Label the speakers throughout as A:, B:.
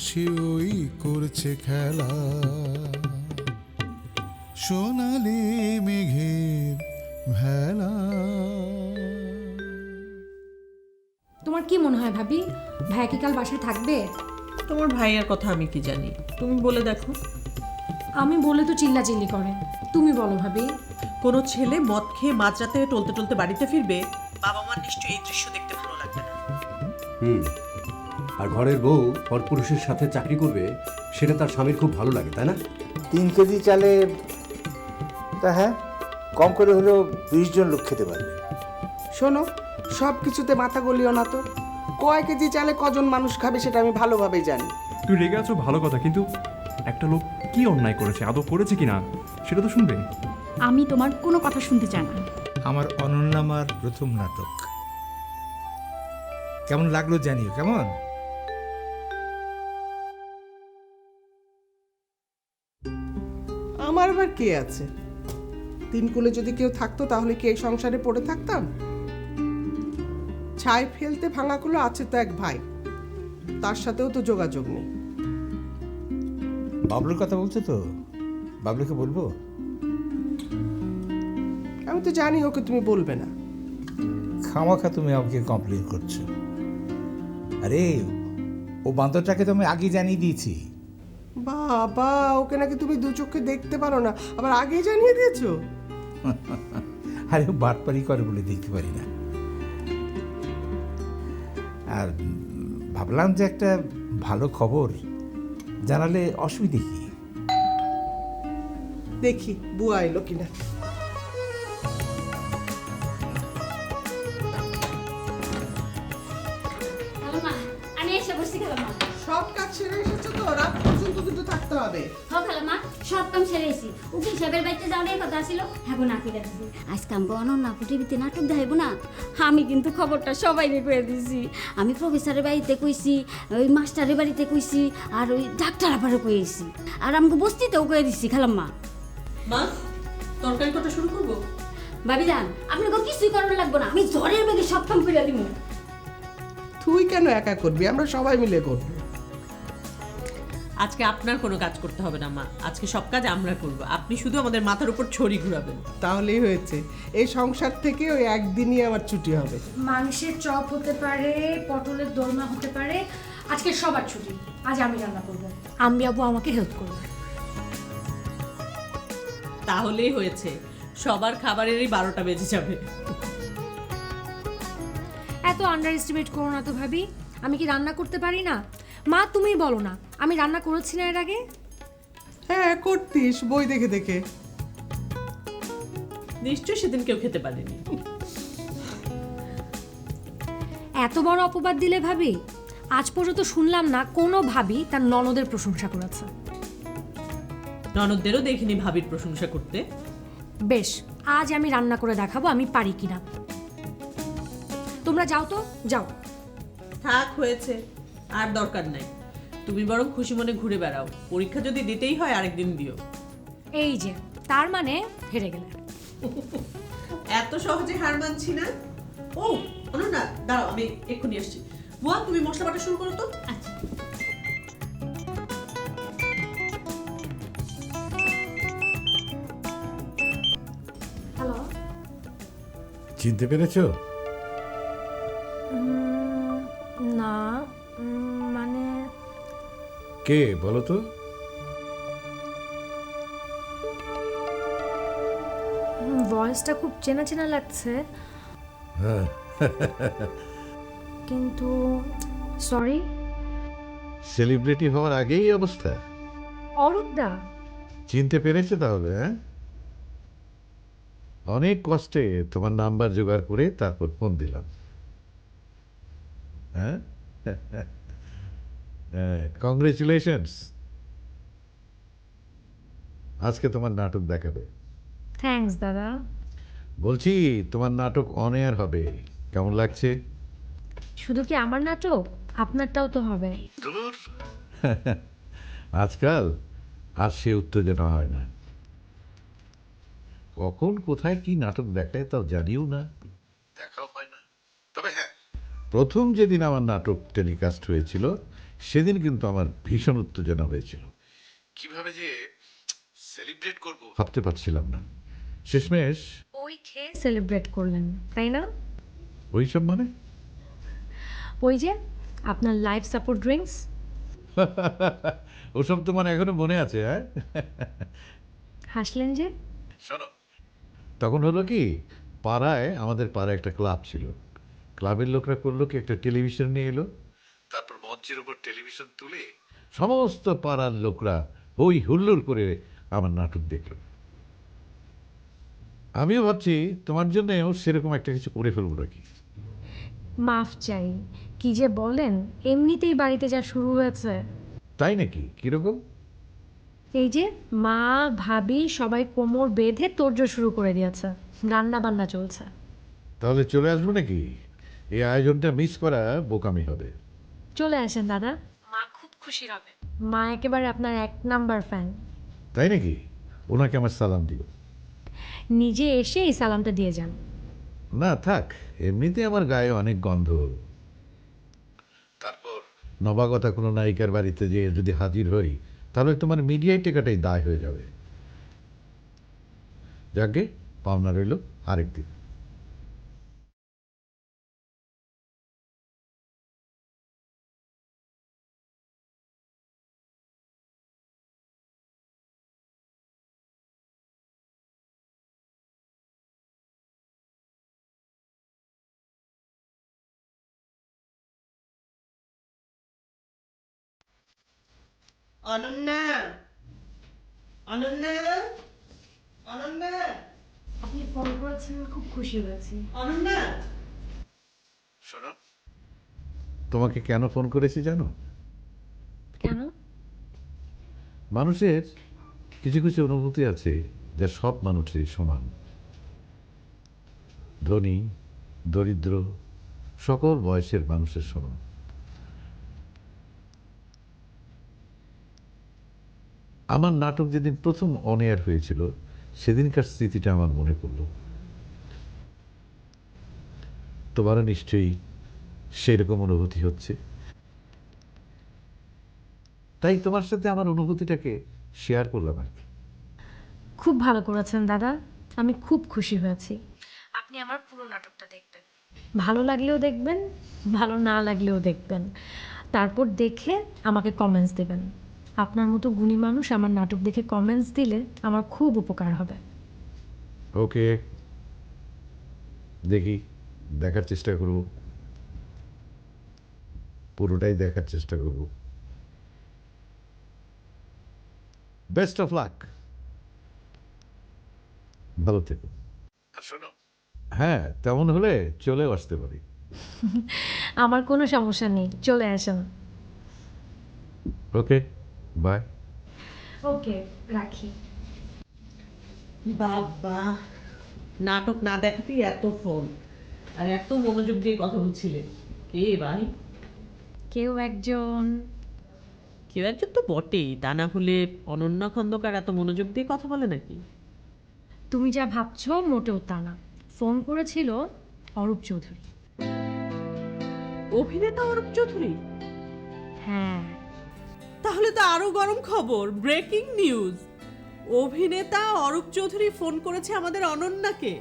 A: আকাশে ওই করছে খেলা। সোনালি মেঘের ভেলা।
B: তোমার কি মনে হয় ভাবি? ভাইয়া কি কাল বাসায় থাকবে?
C: তোমার ভাইয়ের কথা আমি কি জানি? তুমি বলে দেখো।
B: আমি বলে তো চিল্লাচিল্লি করে। তুমি বলো ভাবি।
C: কোনো ছেলে মদ খেয়ে মাঝরাতে টলতে টলতে বাড়িতে ফিরবে? বাবা মার নিশ্চয়ই এই দৃশ্য দেখতে ভালো লাগবে না।
D: হুম। আর ঘরের বউ পরপুরুষের সাথে চাকরি করবে সেটা তার স্বামীর খুব ভালো লাগে তাই না?
E: তিন কেজি চালে তা হ্যাঁ কম করে হলেও বিশ জন লোক খেতে পারবে।
F: শোনো সব কিছুতে মাথা গলিও না তো। কয় কেজি চালে কজন মানুষ খাবে সেটা আমি ভালোভাবেই জানি।
G: তুই রেগে আছো ভালো কথা কিন্তু একটা লোক কি অন্যায় করেছে আদৌ করেছে কিনা সেটা তো শুনবে।
H: আমি তোমার কোনো কথা শুনতে চাই না।
I: আমার অনন্যামার প্রথম নাটক। কেমন লাগল জানিও কেমন?
F: আবার কে আছে? তিন কুলে যদি কেউ থাকতো তাহলে কি এই সংসারে পড়ে থাকতাম? ছাই ফেলতে ভাঙাগুলো আছে তো এক ভাই। তার সাথেও তো যোগাযোগ নেই।
I: বাবলুর কথা বলছো তো? বাবলুকে বলব?
F: আমি তো জানি ওকে তুমি বলবে না।
I: খামাখা তুমি আমাকে কমপ্লেন করছ। আরে ও বান্দরটাকে তো আমি আগে জানিয়ে দিয়েছি।
F: বাবা ওকে নাকি তুমি দু চোখে দেখতে পারো না। আবার আগেই জানিয়ে দিয়েছ।
I: আরে বাটপারি করে বলে দেখতে পারি না। আর ভাবলাম যে একটা ভালো খবর জানালে অসুবিধে কি?
F: দেখি বুয়া এলো কিনা। সব কাজ সেরে এসেছ তো? রাত পর্যন্ত কিন্তু থাকতে হবে।
H: হ খালাম্মা সব কাম সেরেছি। উকিল সাহেবের বাড়িতে যাওয়ার কথা ছিল হ্যাঁ না অনন্যা টিভিতে নাটক দেখাইব না? আমি কিন্তু খবরটা সবাইকে কয়ে দিছি। আমি প্রফেসরের বাড়িতে কইছি ওই মাস্টারের বাড়িতে কইছি আর ওই ডাক্তার আবারও কইছি আর আমাকে বস্তিতেও কয়ে দিছি খালাম্মা
C: মা। তরকারি কটা শুরু করব?
H: ভাবি যান আপনাকে কিছুই করানো লাগবে না। আমি জ্বরের বেগে সব কাম করে দিব
F: তুই কেন একা করবি? আমরা সবাই মিলে করব।
C: আজকে আপনার কোনো কাজ করতে হবে না মা। আজকে সব কাজ আমরা করব। আপনি শুধু আমাদের মাথার উপর ছড়ি ঘুরাবেন।
F: তাহলেই হয়েছে। এই সংসার থেকে ওই একদিনই আমার ছুটি হবে।
B: মাংসের চপ হতে পারে পটলের দোলমা হতে পারে আজকে সবার ছুটি। আজ আমি রান্না করব। আম্বি আবু আমাকে হেল্প করবে।
C: তাহলেই হয়েছে। সবার খাবারেরই বারোটা বেজে যাবে।
B: এত আন্ডার এস্টিমেট করো না তো ভাবি। আমি কি রান্না করতে পারি না? মা তুমি বলো না আমি রান্না করেছি না এর আগে?
F: হ্যাঁ করতিস বই দেখে দেখে।
C: নিশ্চয়ই সেদিন কেউ খেতে পারেনি।
B: এত বড় অপবাদ দিলে ভাবি আজ পর্যন্ত শুনলাম না কোনো ভাবি তার ননদের প্রশংসা করেছে।
C: ননদদেরও দেখিনি ভাবির প্রশংসা করতে।
B: বেশ আজ আমি রান্না করে দেখাবো আমি পারি কিনা। তোমরা যাও তো যাও।
C: থাক হয়েছে। আর দরকার নাই। তুমি বরং খুশি মনে ঘুরে বেড়াও। পরীক্ষা যদি দিতেই হয় আরেকদিন দিও।
B: এই যে তার মানে হেরে গেলে।
C: এত সহজে হার মানছি না? ও না দাঁড়াও আমি এক্ষুনি আসছি। বুয়া তুমি মশলা বাটা শুরু করো তো।
H: আচ্ছা।
B: হ্যালো।
A: চিনতে পেরেছ? কে বলো তো?
B: ভয়েসটা খুব চেনা চেনা লাগছে।
A: হ্যাঁ।
B: কিন্তু সরি
A: সেলিব্রিটি হওয়ার আগেই এই অবস্থা।
B: অরূপদা।
A: চিনতে পেরেছে তাহলে হ্যাঁ? অনেক কষ্টে তোমার নাম্বার জোগাড় করে তারপর ফোন দিলাম। হ্যাঁ? কংগ্রেচুলেশনস আজকে তোমার নাটক দেখাবে।
J: থ্যাঙ্কস দাদা।
A: বলছি তোমার নাটক অন এয়ার হবে। কেমন লাগছে?
J: শুধু কি আমার নাটক? আপনারটাও তো হবে।
A: আজকাল আর সে উত্তেজনা হয় না। কখন কোথায় কি নাটক দেখায় তাও জানিও না। দেখাও হয় না। তবে হ্যাঁ। প্রথম যেদিন আমার নাটক টেলিকাস্ট হয়েছিল সেদিন কিন্তু আমার ভীষণ উত্তেজনা হয়েছিল। কীভাবে যে সেলিব্রেট করব? ভাবতে পারছিলাম না। শেষমেশ
J: ওই খেয়ে সেলিব্রেট করলেন তাই না?
A: ওই সব মানে?
J: ওই যে আপনার লাইফ সাপোর্ট ড্রিঙ্কস
A: ওসব তো মানে এখনও মনে আছে হ্যাঁ?
J: হাসলেন যে?
A: শোনো। তখন হলো কি পাড়ায় আমাদের পাড়ায় একটা ক্লাব ছিল। ক্লাবের লোকরা করল কি একটা টেলিভিশন নিয়ে এলো। মঞ্চের উপর টেলিভিশন তুলে সমস্ত পাড়ার লোকরা ওই হুল্লোড় করে আমার নাটক দেখল। আমিও ভাবছি তোমার জন্যও সেরকম একটা কিছু করে ফেলব নাকি?
J: মাফ চাই। কি যে বলেন এমনিতেই বাড়িতে যা শুরু হয়েছে।
A: তাই নাকি? কীরকম?
J: এই যে মা ভাবি সবাই কোমর বেঁধে তোর্য শুরু করে দিয়েছে। রান্না বান্না চলছে।
A: তাহলে চলে আসব নাকি? এই আয়োজনটা মিস করা বোকামি হবে।
J: চলে আসেন দাদা। মা খুব খুশি হবে। মা একেবারে আপনার এক নাম্বার ফ্যান।
A: তাই নাকি? ওনাকে আমার সালাম দিও।
J: নিজে এসে এই সালামটা দিয়ে যান।
A: না থাক এমনিতে আমার গায়ে অনেক গন্ধ। তারপর নবাগতা কোনো নায়িকার বাড়িতে যেয়ে যদি হাজির হই তাহলে তোমার মিডিয়ায় টেকাটাই দায় হয়ে যাবে। যাকে পাওনা রইল আরেকদিন।
C: অনন্যা অনন্যা অনন্যা
J: আপনি ফোন করেছেন খুব খুশি হয়েছি।
C: অনন্যা
A: শোনো। তোমাকে কেন ফোন করেছি জানো?
J: কেন?
A: মানুষের কিছু কিছু অনুভূতি আছে যা সব মানুষেরই সমান। ধনী দরিদ্র সকল বয়সের মানুষের সমান। আমার নাটক যেদিন প্রথম অন এয়ার হয়েছিল সেদিনকার স্মৃতিটা আমার মনে পড়ল। তোমারও নিশ্চয়ই সেই রকম অনুভূতি হচ্ছে। তাই তোমার সাথে আমার অনুভূতিটাকে শেয়ার করলাম আর কি।
J: খুব ভালো করেছেন দাদা। আমি খুব খুশি হয়েছি। আপনি আমার পুরো নাটকটা দেখবেন। ভালো লাগলেও দেখবেন ভালো না লাগলেও দেখবেন। তারপর দেখে আমাকে কমেন্টস দেবেন। আপনার মতো গুণী মানুষ আমার নাটক দেখে কমেন্টস দিলে আমার খুব উপকার হবে।
A: ওকে। দেখি দেখার চেষ্টা করব। পুরোটাই দেখার চেষ্টা করব। বেস্ট অফ লাক ভালো থেকো। হ্যাঁ তেমন হলে চলেও আসতে পারি।
J: আমার কোনো সমস্যা নেই চলে আসেন।
A: ওকে। বাই
J: ওকে রাখি
C: বাবা নাটক না দেখাতেই এত ফোন আর এত মনোযোগ দিয়ে কথা বলছিলে। কে ভাই?
J: কেউ একজন।
C: কেউ একজন তো বটেই। তা না হলে অনন্যা খন্দকার এত মনোযোগ দিয়ে কথা বলে নাকি?
J: তুমি যা ভাবছ মোটেও তা না। ফোন করেছিল অরূপ চৌধুরী।
C: অভিনেতা অরূপ চৌধুরী?
J: হ্যাঁ।
C: তাহলে তো আরও গরম খবর ব্রেকিং নিউজ অভিনেতা অরূপ চৌধুরী ফোন করেছে আমাদের অনন্যাকে।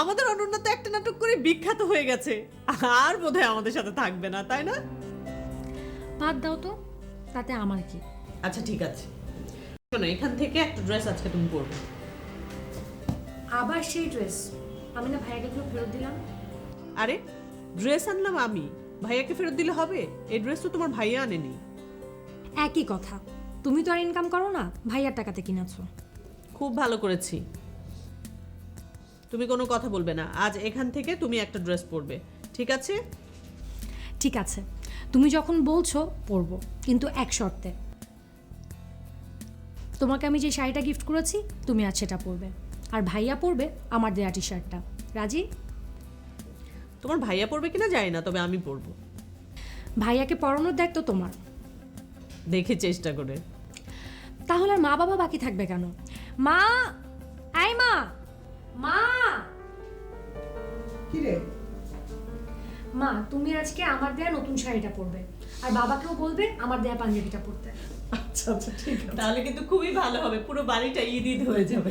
C: আমাদের অনন্যা তো একটা নাটক করে বিখ্যাত হয়ে গেছে। আর বোধহয় আমাদের সাথে থাকবে না তাই না?
J: বাদ দাও তো তাতে আমার কি?
C: আচ্ছা ঠিক আছে। শোনো এখান থেকে একটা ড্রেস আজকে তুমি পরবে।
J: আবার সেই ড্রেস। আমি না ভাইয়াকে ফেরত দিলাম।
C: আরে ড্রেস আনলাম আমি। ভাইয়াকে ফেরত দিলে হবে? এই ড্রেস তো তোমার ভাইয়া আনেনি।
J: একই কথা। তুমি তো আর ইনকাম করো না ভাইয়ার টাকাতে কিনেছো।
C: খুব ভালো করেছি। তুমি কোনো কথা বলবে না। আজ এখান থেকে তুমি একটা ড্রেস পরবে। ঠিক আছে?
B: ঠিক আছে। তুমি যখন বলছো পরবো। কিন্তু এক শর্তে। তোমাকে আমি যে শাড়িটা গিফট করেছি তুমি আজ সেটা পরবে। আর ভাইয়া পরবে আমার দেয়া টি। শার্টটা রাজি?
C: তোমার ভাইয়া পরবে কিনা জানি না তবে আমি পরবো
B: ভাইয়াকে পরানোর দায়িত্ব তোমার।
C: দেখে চেষ্টা করে।
B: তাহলে আর মা বাবা বাকি থাকবে কেন? মা আই মা মা।
F: কি রে?
B: মা তুমি আজকে আমার দেয়া নতুন শাড়িটা পরবে। আর বাবাকেও বলবে আমার দেয়া পাঞ্জাবিটা পরতে।
C: আচ্ছা আচ্ছা ঠিক আছে। তাহলে কিন্তু খুবই ভালো হবে পুরো বাড়িটা ঈদ ঈদ হয়ে যাবে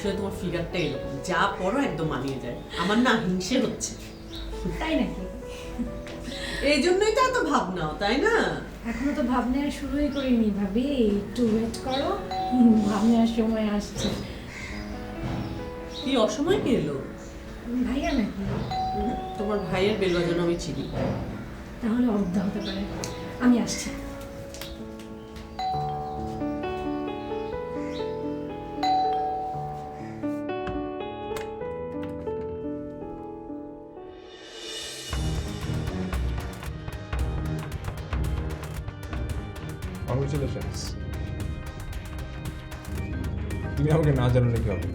C: আসলে তোমার ফিগারটা এরকম। যা পরো একদম মানিয়ে যায়। আমার না হিংসে হচ্ছে।
B: তাই নাকি?
C: এই জন্যই তো এত ভাবনাও তাই না?
B: এখনও তো ভাবনা শুরুই করিনি ভাবি। একটু ওয়েট করো। ভাবনার সময় আসছে।
C: কি অসময় কি এলো?
B: ভাইয়া নাকি?
C: তোমার ভাইয়ের বেল বাজানো আমি চিনি।
B: তাহলে অর্ধা হতে পারে। আমি আসছি।
G: তুমি আমাকে না জানালে কি হবে?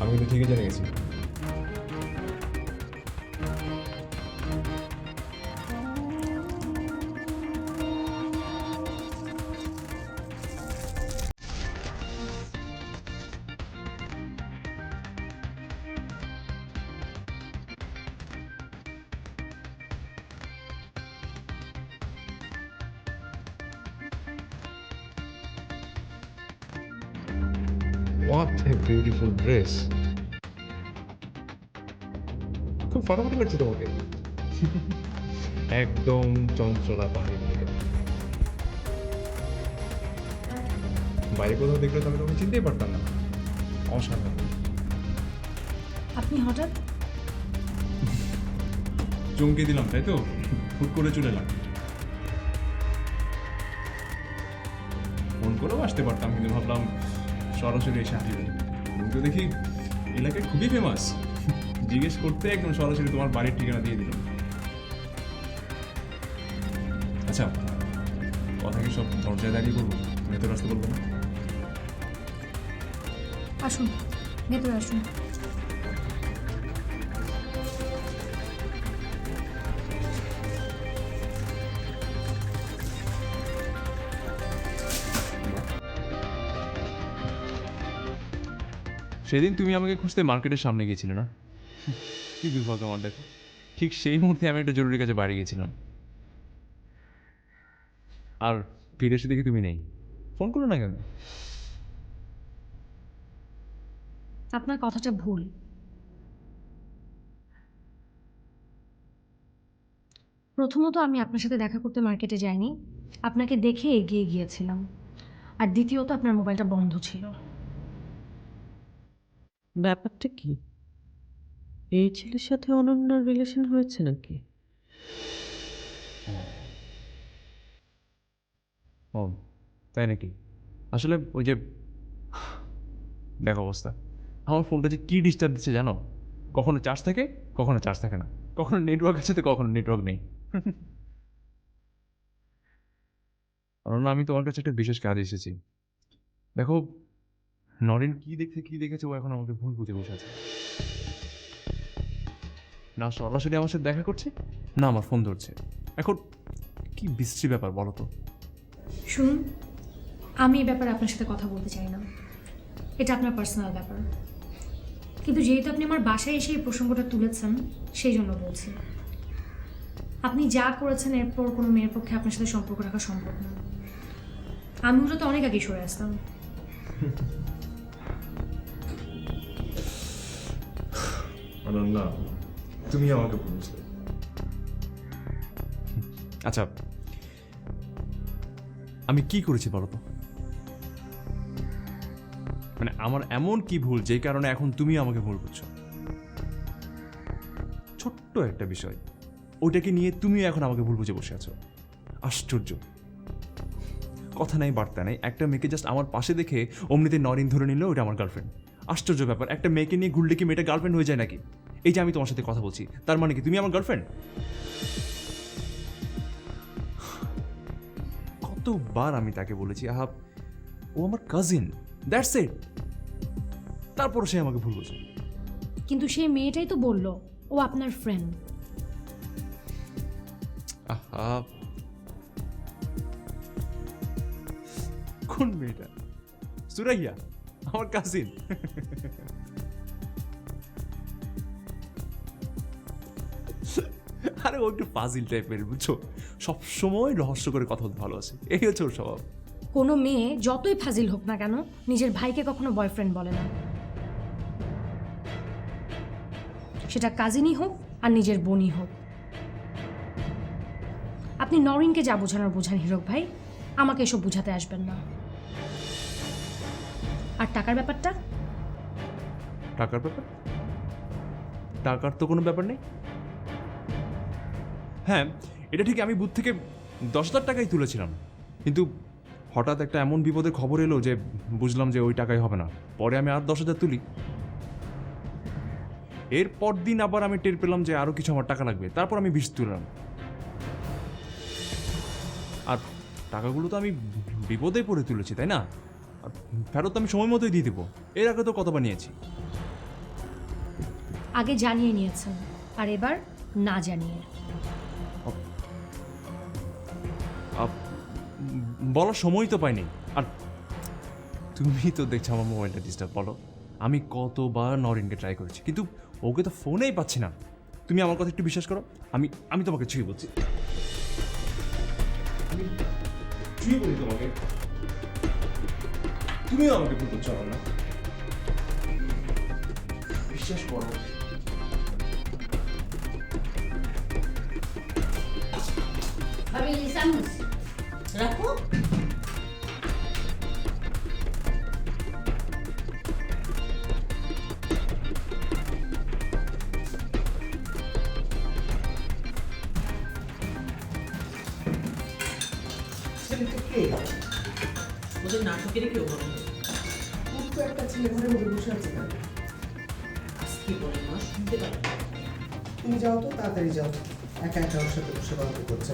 G: আমি কিন্তু ঠিকই জেনে গেছি। খুব ফাটাফাটি লাগছে তোমাকে একদম চঞ্চলা পাহাড়ি বাইরে কোথাও দেখলে তো আমি তোমাকে চিনতেই পারতাম না। অসাধারণ।
B: আপনি হঠাৎ?
G: চমকে দিলাম তাই তো? হুট করে চলে এলাম। ফোন করেও আসতে পারতাম কিন্তু ভাবলাম সরাসরি এসে হই। তুমি তো দেখি এলাকায় খুবই ফেমাস জিজ্ঞেস করতে একদম সরাসরি তোমার বাড়ির ঠিকানা দিয়ে দিল। আচ্ছা কথা কি সব দরজায় দাঁড়িয়ে করব ভেতরে আসতে বলব না?
B: আসুন ভেতরে আসুন।
G: সেদিন তুমি আমাকে খুঁজতে মার্কেটের সামনে গিয়েছিলে না? কি দেখো। ঠিক সেই মুহূর্তে আমি একটা জরুরি কাজে বাড়ি গেছিলাম আর ফিরে এসে দেখি তুমি নেই। ফোন করো না কেন?
B: আপনার কথাটা ভুল। প্রথমত আমি আপনার সাথে দেখা করতে মার্কেটে যাইনি। আপনাকে দেখে এগিয়ে গিয়েছিলাম। আর দ্বিতীয়ত আপনার মোবাইলটা বন্ধ ছিল।
C: ব্যাপারটা কি? এই ছেলের সাথে অনন্যার রিলেশন হয়েছে নাকি?
G: ও, তাই নাকি? আসলে ওই যে, দেখ অবস্থা। আমার ফোনটা যে কী ডিস্টার্ব দিচ্ছে জানো? কখনো চার্জ থাকে, কখনো চার্জ থাকে না। কখনো নেটওয়ার্ক আছে তো কখনো নেটওয়ার্ক নেই। কারণ আমি তোমার কাছে একটা বিশেষ কাজ এসেছি। দেখো, নরেন কি দেখছে, কি দেখেছে, ও এখন আমাকে ভুল বুঝে বসে আছে। না সরাসরি আমার সাথে দেখা করছে? না আমার ফোন ধরছে। এখন কি বিশ্রী ব্যাপার বলো তো।
B: শুনুন আমি এই ব্যাপারে আপনার সাথে কথা বলতে চাই না। এটা আপনার পার্সোনাল ব্যাপার। কিন্তু যেহেতু আপনি আমার বাসায় এসে এই প্রসঙ্গটা তুলেছেন সেই জন্য বলছি। আপনি যা করেছেন এরপর কোনো মেয়ের পক্ষে আপনার সাথে সম্পর্ক রাখা সম্ভব না। আমি ওটা তো অনেক আগে সরে আসতাম
G: না তুমি আমাকে বলেছিলে। আচ্ছা আমি কি করেছি বলো তো? মানে আমার এমন কি ভুল যেই কারণে এখন তুমি আমাকে ভুল করছ ছোট্ট একটা বিষয়, ওইটাকে নিয়ে তুমি এখন আমাকে ভুল বুঝে বসে আছো। আশ্চর্য। কথা নাই, বার্তা নাই। একটা মেয়েকে জাস্ট আমার পাশে দেখে অমনিতে নরিন ধরে নিল ওটা আমার গার্লফ্রেন্ড আশ্চর্য ব্যাপার, একটা মেয়েকে নিয়ে ঘুরলে কি মেয়েটা গার্লফ্রেন্ড হয়ে যায় নাকি? এই যে আমি তোমার সাথে কথা বলছি তার মানে কি তুমি আমার গার্লফ্রেন্ড কতবার আমি তাকে বলেছি আহা ও আমার কাজিন দ্যাটস ইট তারপর সে আমাকে ভুল বলছে
B: কিন্তু সেই মেয়েটাই তো বলল ও আপনার ফ্রেন্ড
G: আহা। কোন মেয়েটা? সুরাইয়া আমার কাজিন আরে ও একটু ফাজিল টাইপের বুঝছ? সবসময় রহস্য করে কথা বলতে ভালো আছে এই হচ্ছে ওর স্বভাব।
B: কোনো মেয়ে যতই ফাজিল হোক না কেন নিজের ভাইকে কখনো বয়ফ্রেন্ড বলে না। সেটা কাজিনই হোক আর নিজের বোনই হোক। আপনি নরিনকে যা বোঝানোর বোঝান হিরক ভাই আমাকে এসব বোঝাতে আসবেন না। আর টাকার ব্যাপারটা?
G: টাকার ব্যাপার? টাকার তো কোনো ব্যাপার নেই। হ্যাঁ এটা ঠিক আমি বুথ থেকে দশ হাজার টাকাই তুলেছিলাম। কিন্তু হঠাৎ একটা এমন বিপদের খবর এলো যে বুঝলাম যে ওই টাকাই হবে না। পরে আমি আর দশ হাজার তুলি। এর পর দিন আবার আমি টের পেলাম যে আরও কিছু আমার টাকা লাগবে। তারপর আমি বিষ তুললাম। আর টাকাগুলো তো আমি বিপদে পড়ে তুলেছি, তাই না? ফেরত আমি সময় মতোই দিয়ে দেবো। এর আগে তো কত বানিয়েছি
B: আগে জানিয়ে নিয়েছেন, আর এবার না জানিয়ে।
G: বলার সময় তো পাইনি। আর তুমি তো দেখছ আমার মোবাইলটা ডিস্টার্ব বলো। আমি কতবার নরিনকে ট্রাই করেছি, কিন্তু ওকে তো ফোনেই পাচ্ছি না। তুমি আমার কথা একটু বিশ্বাস করো, আমি আমি তোমাকে ছুঁয়ে বলছি। তোমাকে। তুমিও আমাকে ভুল করছ না। বিশ্বাস করো।
C: রাখো। ওদের নাটকেরই কেউ
F: তো একটা ছেলে ঘরে মধ্যে বসে আছে কেন
C: কি বলে মা? শুনতে পারি
F: তুমি যাও তো তাড়াতাড়ি যাও। একা একা ওর সাথে বসে গল্প করছে।